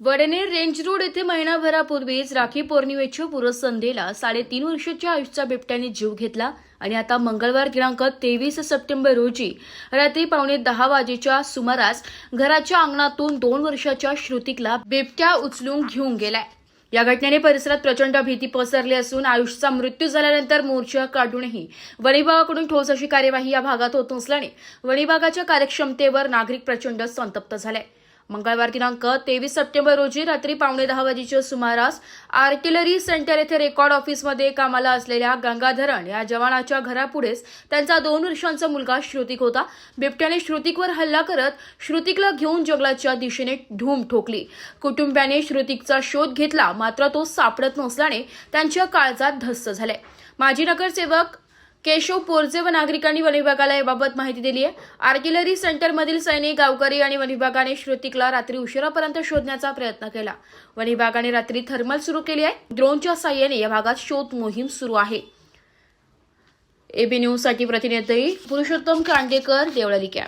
Wadner range road येथे महिनाभरापूर्वीच राखी पौर्णिमेच्या पूर्वसंध्येला साडेतीन वर्षाच्या आयुषच्या बिबट्याने जीव घेतला आणि आता मंगळवार दिनांक तेवीस सप्टेंबर रोजी रात्री पावणे दहा वाजेच्या सुमारास घराच्या अंगणातून दोन वर्षाच्या श्रुतिकला बिबट्या उचलून घेऊन गेलाय. या घटनेने परिसरात प्रचंड भीती पसरली असून आयुषचा मृत्यू झाल्यानंतर मोर्चा काढूनही वणीभागाकडून ठोस अशी कार्यवाही या भागात होत नसल्याने वणीभागाच्या कार्यक्षमतेवर नागरिक प्रचंड संतप्त झाले. मंगळवार दिनांक तेवीस सप्टेंबर रोजी रात्री पावणे दहा वाजेच्या सुमारास आर्टिलरी सेंटर येथे रेकॉर्ड ऑफिसमध्ये कामाला असलेल्या गंगाधरण या जवानाच्या घरापुढेच त्यांचा दोन वर्षांचा मुलगा श्रुतिक होता. बिबट्याने श्रुतिकवर हल्ला करत श्रुतिकला घेऊन जंगलाच्या दिशेने धूम ठोकली. कुटुंबियाने श्रुतिकचा शोध घेतला मात्र तो सापडत नसल्याने त्यांच्या काळजात धस्त झाले. माजी नगरसेवक केशव पोरजे व नागरिकांनी वनविभागाला याबाबत माहिती दिली आहे. आर्टिलरी सेंटरमधील सैनिक गावकरी आणि वनविभागाने श्रुतिकला रात्री उशिरापर्यंत शोधण्याचा प्रयत्न केला. वनविभागाने रात्री थर्मल सुरू केली आहे. ड्रोनच्या साह्याने या भागात शोध मोहीम सुरू आहे. एबी न्यूजसाठी प्रतिनिधी पुरुषोत्तम कांडेकर देवळालिक्या